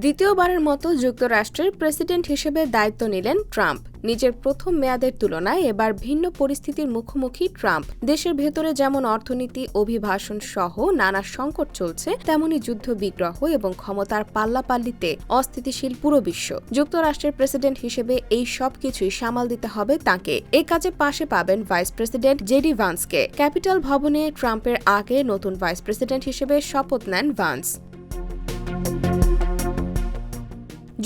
দ্বিতীয়বারের মতো যুক্তরাষ্ট্রের প্রেসিডেন্ট হিসেবে দায়িত্ব নিলেন ট্রাম্প। নিজের প্রথম মেয়াদের তুলনায় এবার ভিন্ন পরিস্থিতির মুখোমুখি ট্রাম্প। দেশের ভেতরে যেমন অর্থনীতি অভিভাষণ সহ নানা সংকট চলছে, তেমনি যুদ্ধ বিগ্রহ এবং ক্ষমতার পাল্লাপাল্লিতে অস্থিতিশীল পুরো বিশ্ব। যুক্তরাষ্ট্রের প্রেসিডেন্ট হিসেবে এই সব কিছুই সামাল দিতে হবে তাকে। এ কাজে পাশে পাবেন ভাইস প্রেসিডেন্ট জেডি ভান্সকে। ক্যাপিটাল ভবনে ট্রাম্পের আগে নতুন ভাইস প্রেসিডেন্ট হিসেবে শপথ নেন ভান্স।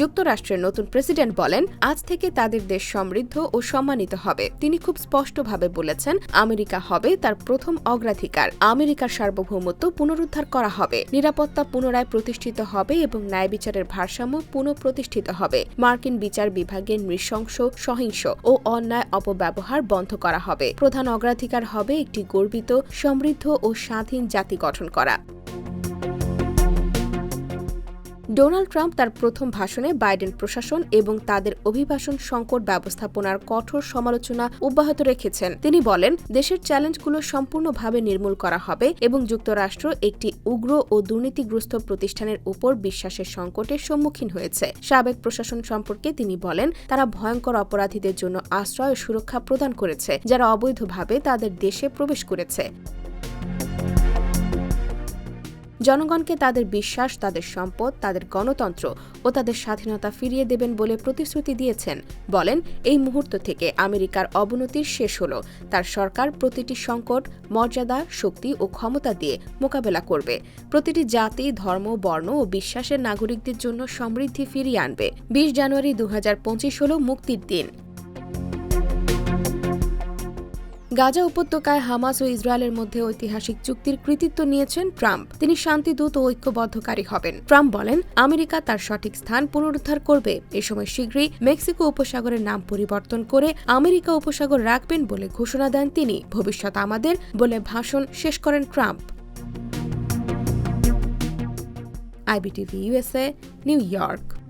যুক্তরাষ্ট্রের নতুন প্রেসিডেন্ট বলেন, আজ থেকে তাদের দেশ সমৃদ্ধ ও সম্মানিত হবে। তিনি খুব স্পষ্টভাবে বলেছেন, আমেরিকা হবে তার প্রথম অগ্রাধিকার। আমেরিকার সার্বভৌমত্ব পুনরুদ্ধার করা হবে। নিরাপত্তা পুনরায় প্রতিষ্ঠিত হবে এবং ন্যায় বিচারের ভারসাম্য পুনঃপ্রতিষ্ঠিত হবে। মার্কিন বিচার বিভাগের নৃশংস, সহিংস ও অন্যায় অপব্যবহার বন্ধ করা হবে। প্রধান অগ্রাধিকার হবে একটি গর্বিত, সমৃদ্ধ ও স্বাধীন জাতি গঠন করা। ডোনাল্ড ট্রাম্প তার প্রথম ভাষণে বাইডেন প্রশাসন এবং তাদের অভিবাসন সংকট ব্যবস্থাপনার কঠোর সমালোচনা অব্যাহত রেখেছেন। তিনি বলেন, দেশের চ্যালেঞ্জগুলো সম্পূর্ণভাবে নির্মূল করা হবে এবং যুক্তরাষ্ট্র একটি উগ্র ও দুর্নীতিগ্রস্ত প্রতিষ্ঠানের উপর বিশ্বাসের সংকটের সম্মুখীন হয়েছে। সাবেক প্রশাসন সম্পর্কে তিনি বলেন, তারা ভয়ঙ্কর অপরাধীদের জন্য আশ্রয় ও সুরক্ষা প্রদান করেছে, যারা অবৈধভাবে তাদের দেশে প্রবেশ করেছে। জনগণকে তাদের বিশ্বাস, তাদের সম্পদ, তাদের গণতন্ত্র ও তাদের স্বাধীনতা ফিরিয়ে দেবেন বলে প্রতিশ্রুতি দিয়েছেন। বলেন, এই মুহূর্ত থেকে আমেরিকার অবনতির শেষ হল। তার সরকার প্রতিটি সংকট, মর্যাদা, শক্তি ও ক্ষমতা দিয়ে মোকাবেলা করবে। প্রতিটি জাতি, ধর্ম, বর্ণ ও বিশ্বাসের নাগরিকদের জন্য সমৃদ্ধি ফিরিয়ে আনবে। বিশ জানুয়ারি দু হল মুক্তির দিন। গাজা উপত্যকায় হামাস ও ইসরায়েলের মধ্যে ঐতিহাসিক চুক্তির কৃতিত্ব নিয়েছেন ট্রাম্প। তিনি শান্তিদূত ও ঐক্যবদ্ধকারী হবেন। ট্রাম্প বলেন, আমেরিকা তার সঠিক স্থান পুনরুদ্ধার করবে। এ সময় শীঘ্রই মেক্সিকো উপসাগরের নাম পরিবর্তন করে আমেরিকা উপসাগর রাখবেন বলে ঘোষণা দেন তিনি। ভবিষ্যৎ আমাদের বলে ভাষণ শেষ করেন Trump. IBTV, USA, New York.